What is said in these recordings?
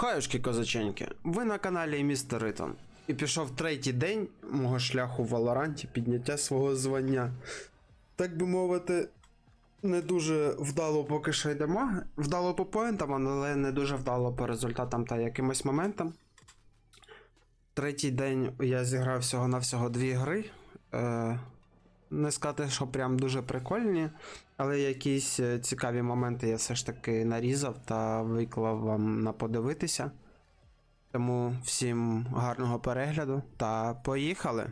Хаюшки козаченьки, ви на каналі Містер Ритон. І пішов третій день мого шляху в Валоранті підняття свого звання. Так би мовити, не дуже вдало поки що йдемо. Вдало по поінтам, але не дуже вдало по результатам та якимось моментам. Третій день я зіграв всього-навсього дві гри. Е, не сказати, що прям дуже прикольні, але якісь е, цікаві моменти я все ж таки нарізав та виклав вам на подивитися. Тому всім гарного перегляду та поїхали!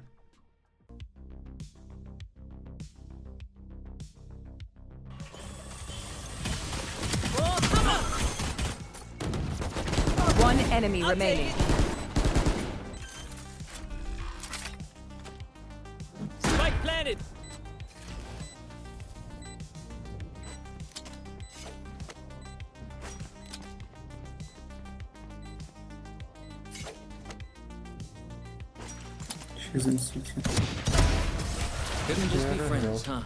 One enemy remaining. She's in city. Couldn't just be friends, no. huh?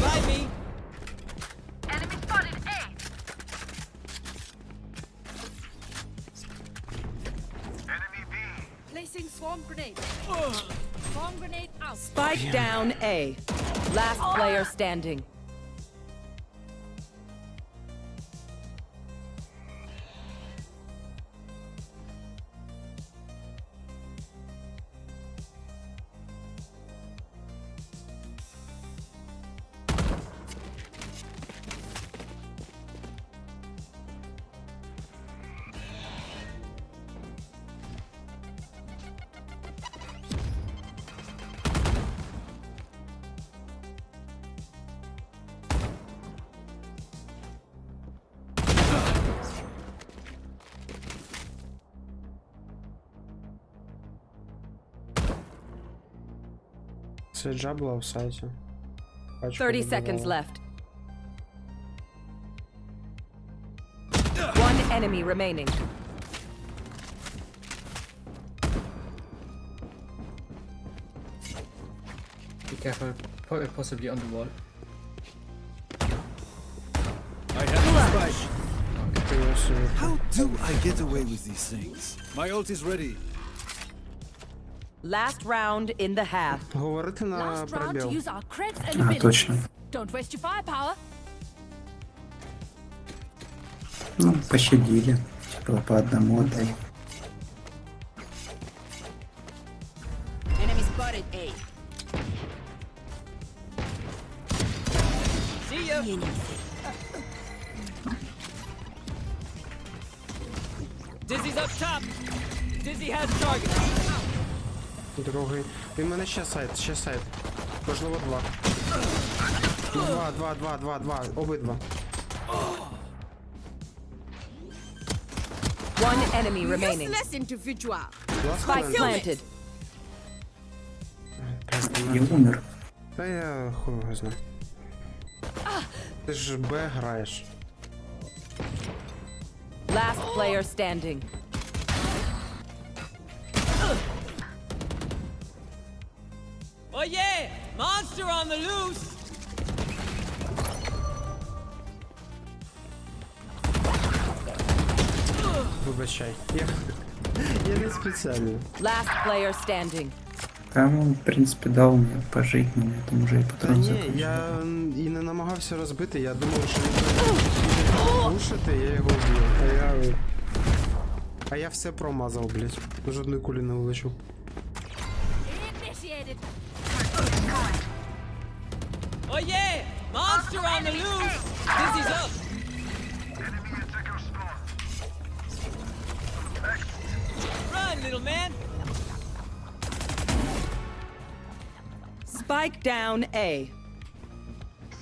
Bye, me. Enemy spotted A. Enemy B. Placing swarm grenade. Swarm grenade out. Spike down A. Last oh. player standing. Це джабла в сайті. Пачку 30 вибивала. seconds left. One enemy remaining. Be careful, po- possibly on the wall. I have the spike. Я собі- How do I get away with these things? My ult is ready. Last round in the half. Говорити на Last round to пробіл. use our creds and А, abilities. точно. Don't waste your firepower. Ну, пощадили. Типа по одному отдай. Enemy spotted A. See ya. Dizzy's up top. Dizzy has target. Другий. Він мене ще сайт, ще сайт. Можливо, два. Два, два, два, два, два. Обидва. One enemy remaining. Useless individual. Spike planted. Я умер. Та я хуй його знаю. Ти ж Б граєш. Last player standing. Yeah! Monster on the loose. Вибачай. Я, я не спеціально. Last player standing. Там он, в принципе, дал мне пожить, но там уже и Та патрон ні, я м, і не намагався розбити, я думав, що він буде пушити, я його вбив. А я. А я все промазав, блять. Жодної кулі не влучив. Initiated. Oh yeah! Monster on the loose. Dizzy's up. Run, little man. Spike down A.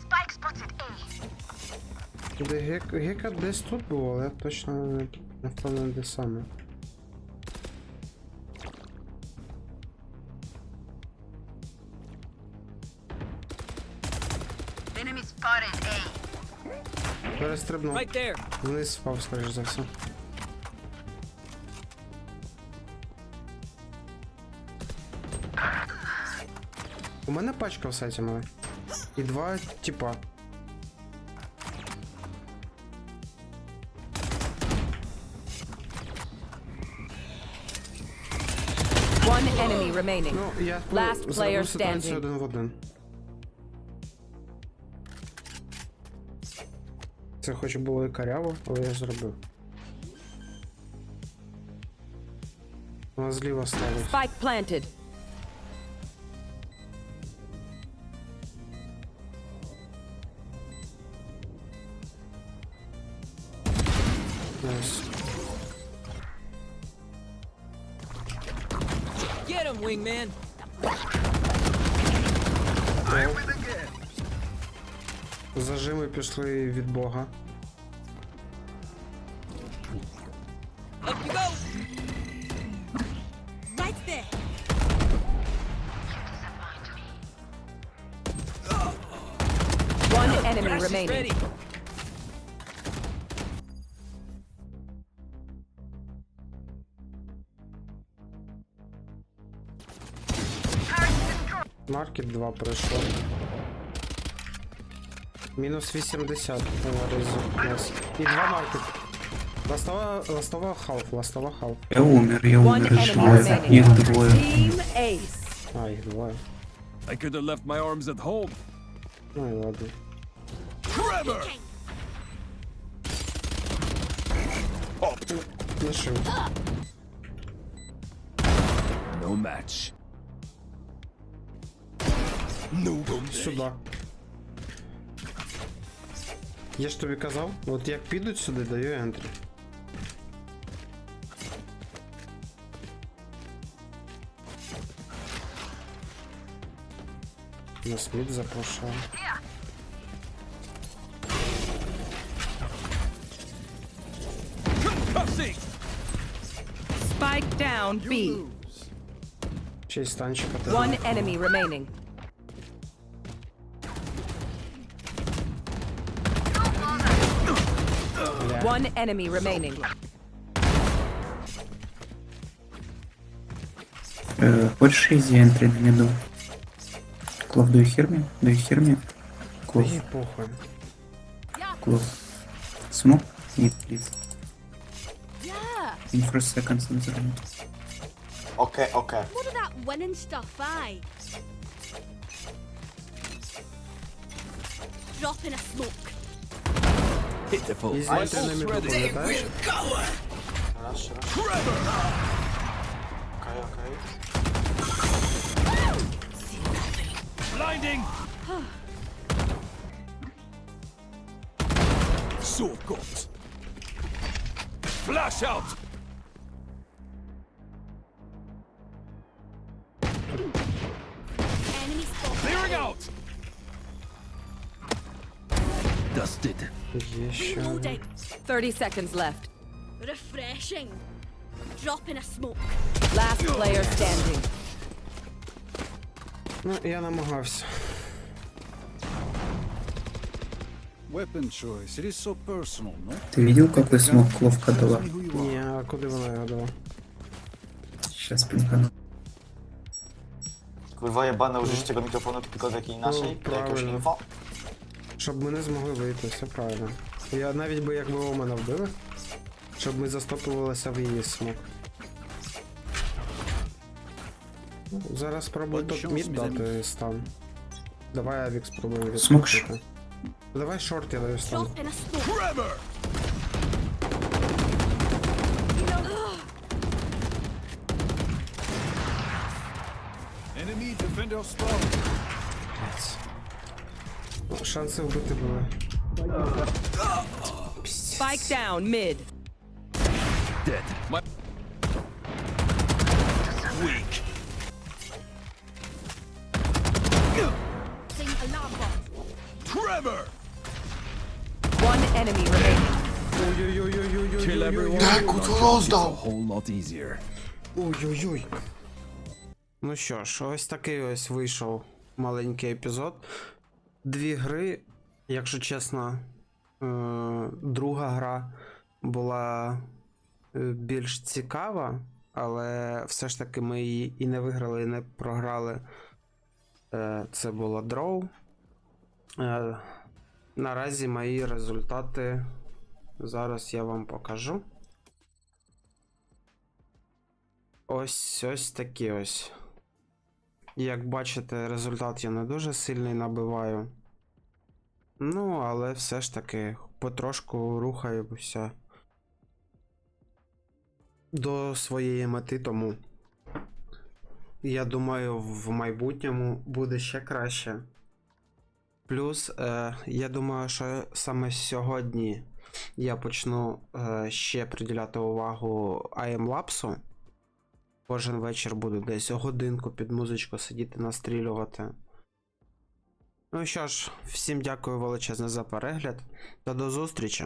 Spike spotted A. Де гек, гека десь тут було, але я точно не, не впевнений, де саме. Перестрибнув. Вниз впав, скоріш за все. У мене пачка в сайті. І два типа. One enemy remaining. Ну, я Last player standing. Це хоч було і каряво, але я зробив. Вона зліва ставить. Spike planted. Найс. Get him, wingman. Зажими пішли від Бога. One enemy remaining. Маркет 2 пройшов. Мінус 80 на ризу. Найс. І два маркет. Ластова, ластова халф, ластова халф. Я умер, я One умер, enemy живой. remaining. Їх двоє. Team Ace. А, їх двоє. I could have left my arms at home. Ну і ладно. Trevor! Лишив. No match. Сюди. Я ж тобі казав, от як підуть сюди, даю ентрі. На сміт запрошую. Concussing! Spike down B. Ще й станчика тебе. One enemy remaining. One enemy remaining. Э, Хочешь изи энтри на миду? Клов, do you hear me? Do you hear me? Клов, Їй похуй. клов. Smoke? Need, please. Yeah. In first seconds on the room. Okay, okay. More of that winning stuff, aye. Drop a smoke. Hit the full. He's right in the middle of the back. Trevor! Okay, okay. Blinding! Sword got. Flash out! Enemy Clearing out! Один. Reloading. 30 seconds left. Refreshing. Drop in a smoke. Last player standing. Ну, я намагався. Weapon choice. It is so personal, no? Ты видел, какой смог кловка дала? Ні, а куди вона його дала? Сейчас пинкану. Kurwa jebane użycie tego mikrofonu tylko w jakiej naszej, No, jakiegoś prawильно. info. Щоб ми не змогли вийти, все правильно. Я навіть би якби мене вбили, щоб ми застопувалися в її смок. Зараз спробую От тут мід дати стан. Давай Авік спробуємо відкрити. Давай шорт я даю стан. Enemy defender. Ну, Шанси вбити були. Spike down mid. Dead. My weak. Sing alarm bot. Trevor! One enemy remaining. Kill everyone. Ой-ой-ой-ой-ой-ой-ой-ой. It's a whole lot easier. Ой-ой-ой. Ну що ж, ось такий ось вийшов маленький епізод. Дві гри, якщо чесно, е- друга гра була е, більш цікава, але все ж таки ми її і не виграли, і не програли. Е- Це було дроу. Наразі мої результати зараз я вам покажу. ось ось такі ось. Як бачите, результат я не дуже сильний набиваю. Ну, але все ж таки потрошку рухаюся до своєї мети, тому я думаю, в майбутньому буде ще краще. Плюс, е, я думаю, що саме сьогодні я почну е, ще приділяти увагу IM-лапсу. Кожен вечір буду десь годинку під музичку сидіти настрілювати. Ну що ж, всім дякую величезне за перегляд та до зустрічі!